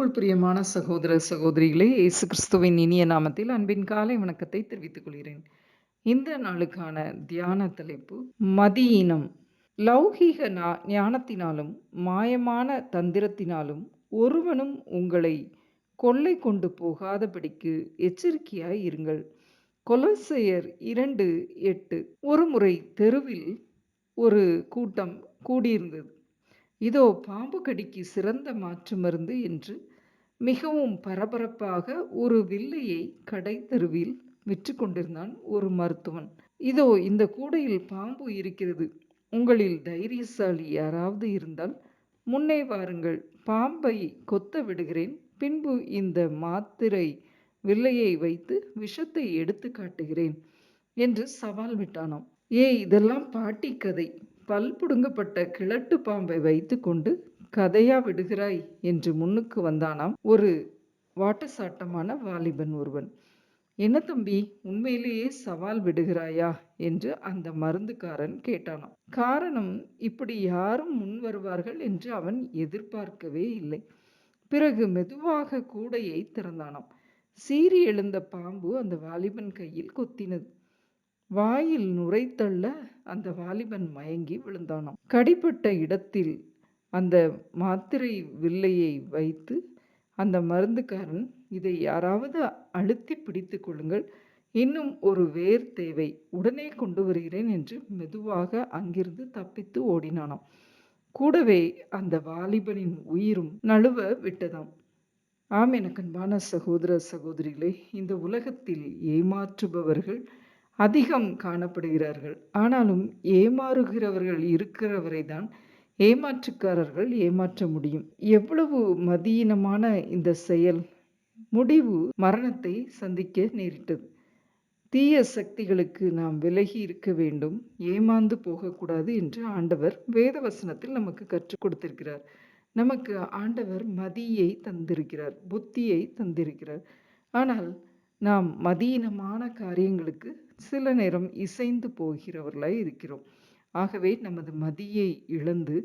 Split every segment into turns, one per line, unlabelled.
அன்புக்குள் பிரியமான சகோதர சகோதரிகளே இயேசு கிறிஸ்துவின் இனிய நாமத்தில் அன்பின் காலை வணக்கத்தை தெரிவித்துக் கொள்கிறேன் இந்த நாளுக்கான தியான தலைப்பு மதியீனம் லௌகீக ஞானத்தினாலும் மாயமான தந்திரத்தினாலும் ஒருவனும் உங்களை கொள்ளை கொண்டு போகாதபடிக்கு எச்சரிக்கையாய் இருங்கள் கொலசெயர் இரண்டு எட்டு ஒரு முறை தெருவில் ஒரு கூட்டம் கூடியிருந்தது இதோ பாம்பு கடிக்கு சிறந்த மாற்று மருந்து என்று மிகவும் பரபரப்பாக ஒரு வில்லையை கடை தெருவில் விற்று கொண்டிருந்தான் ஒரு மருத்துவன் இதோ இந்த கூடையில் பாம்பு இருக்கிறது உங்களில் தைரியசாலி யாராவது இருந்தால் முன்னே வாருங்கள் பாம்பை கொத்த விடுகிறேன் பின்பு இந்த மாத்திரை வில்லையை வைத்து விஷத்தை எடுத்து காட்டுகிறேன் என்று சவால் விட்டானாம் ஏய் இதெல்லாம் பாட்டி கதை பல் புடுங்கப்பட்ட கிழட்டு பாம்பை வைத்துக்கொண்டு கதையா விடுகிறாய் என்று முன்னுக்கு வந்தானாம் ஒரு வாட்டசாட்டமான வாலிபன் ஒருவன் என்ன தம்பி உண்மையிலேயே சவால் விடுகிறாயா என்று அந்த மருந்துக்காரன் கேட்டானாம் காரணம் இப்படி யாரும் முன் வருவார்கள் என்று அவன் எதிர்பார்க்கவே இல்லை பிறகு மெதுவாக கூடையை திறந்தானாம் சீறி எழுந்த பாம்பு அந்த வாலிபன் கையில் கொத்தினது வாயில் நுரைத்தள்ள அந்த வாலிபன் மயங்கி விழுந்தானாம் கடிப்பட்ட இடத்தில் அந்த மாத்திரை வில்லையை வைத்து அந்த மருந்துக்காரன் இதை யாராவது அழுத்தி பிடித்து கொள்ளுங்கள் இன்னும் ஒரு வேர் தேவை உடனே கொண்டு வருகிறேன் என்று மெதுவாக அங்கிருந்து தப்பித்து ஓடினானாம் கூடவே அந்த வாலிபனின் உயிரும் நழுவ விட்டதாம் ஆம் எனக்கு அன்பான சகோதர சகோதரிகளே இந்த உலகத்தில் ஏமாற்றுபவர்கள் அதிகம் காணப்படுகிறார்கள் ஆனாலும் ஏமாறுகிறவர்கள் இருக்கிறவரை தான் ஏமாற்றுக்காரர்கள் ஏமாற்ற முடியும் எவ்வளவு மதியினமான இந்த செயல் முடிவு மரணத்தை சந்திக்க நேரிட்டது தீய சக்திகளுக்கு நாம் விலகி இருக்க வேண்டும் ஏமாந்து போகக்கூடாது என்று ஆண்டவர் வேதவசனத்தில் நமக்கு கற்றுக் கொடுத்திருக்கிறார் நமக்கு ஆண்டவர் மதியை தந்திருக்கிறார் புத்தியை தந்திருக்கிறார் ஆனால் நாம் மதியினமான காரியங்களுக்கு சில நேரம் இசைந்து போகிறவர்களாய் இருக்கிறோம் ஆகவே நமது மதியை இழந்து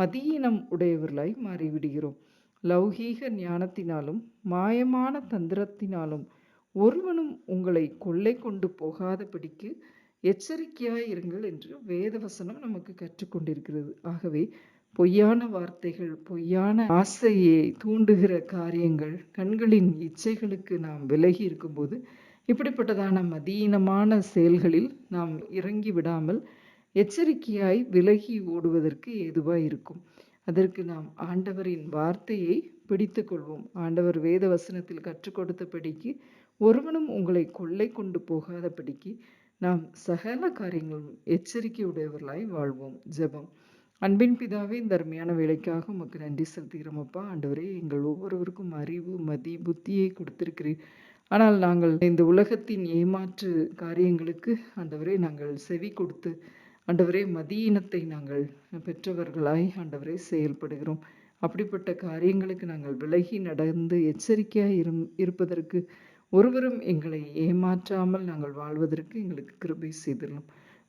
மதியினம் உடையவர்களாய் மாறிவிடுகிறோம் லௌகீக ஞானத்தினாலும் மாயமான தந்திரத்தினாலும் ஒருவனும் உங்களை கொள்ளை கொண்டு போகாதபடிக்கு எச்சரிக்கையாயிருங்கள் இருங்கள் என்று வேதவசனம் நமக்கு கற்றுக்கொண்டிருக்கிறது ஆகவே பொய்யான வார்த்தைகள் பொய்யான ஆசையை தூண்டுகிற காரியங்கள் கண்களின் இச்சைகளுக்கு நாம் விலகி இருக்கும்போது இப்படிப்பட்டதான மதீனமான செயல்களில் நாம் இறங்கி விடாமல் எச்சரிக்கையாய் விலகி ஓடுவதற்கு ஏதுவாக இருக்கும் அதற்கு நாம் ஆண்டவரின் வார்த்தையை பிடித்து கொள்வோம் ஆண்டவர் வேத வசனத்தில் கற்றுக் கொடுத்தபடிக்கு ஒருவனும் உங்களை கொள்ளை கொண்டு போகாதபடிக்கு நாம் சகல காரியங்களும் எச்சரிக்கையுடையவர்களாய் வாழ்வோம் ஜெபம் அன்பின் பிதாவே இந்த அருமையான வேலைக்காக உமக்கு நன்றி செலுத்துகிறோம் அப்பா ஆண்டவரே எங்கள் ஒவ்வொருவருக்கும் அறிவு மதி புத்தியை கொடுத்திருக்கிறீர் ஆனால் நாங்கள் இந்த உலகத்தின் ஏமாற்று காரியங்களுக்கு ஆண்டவரே நாங்கள் செவி கொடுத்து ஆண்டவரே மதியினத்தை நாங்கள் பெற்றவர்களாய் ஆண்டவரே செயல்படுகிறோம் அப்படிப்பட்ட காரியங்களுக்கு நாங்கள் விலகி நடந்து எச்சரிக்கையாக இரு இருப்பதற்கு ஒருவரும் எங்களை ஏமாற்றாமல் நாங்கள் வாழ்வதற்கு எங்களுக்கு கிருபை செய்திடலாம்